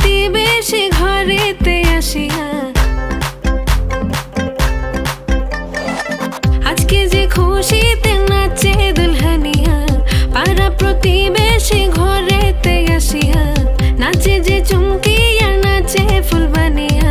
প্রতিবেশী ঘরেতে আসিয়া। আজকে যে খুশিতে নাচে দুলহানিয়া, পাড়া প্রতিবেশী ঘরেতে আসিয়া, নাচে যে চুমকিয়া, নাচে ফুলবানিয়া।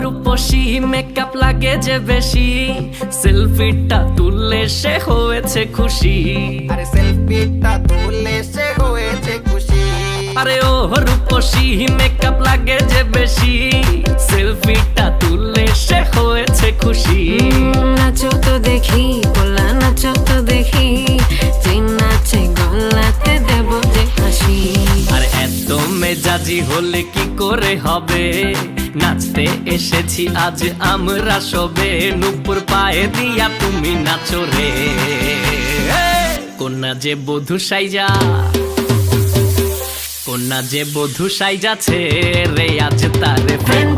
রূপসী মেকআপ লাগে যে বেশি। সেলফিটা তুললে সে হয়েছে খুশি। আরে সেলফিটা তুলে সে হয়েছে খুশি। আরে ও রূপসী মেকআপ লাগে যে বেশি। সেলফিটা তুললে সে হয়েছে খুশি। নাচো তো দেখি গোলা নাচো তো দেখি। যে নাচে গলাতে দেব যে হাসি। আর এত মেজাজি হলে কি করে হবে? নাচতে এসেছি, আজ আমরা সবে নুপুর পায়ে দিয়া তুমি নাচো রে। কন্যা যে বধু সাইজা, কন্যা যে বধূ সাইজাছে রে, আজ তার ফ্যান্টাস্টিক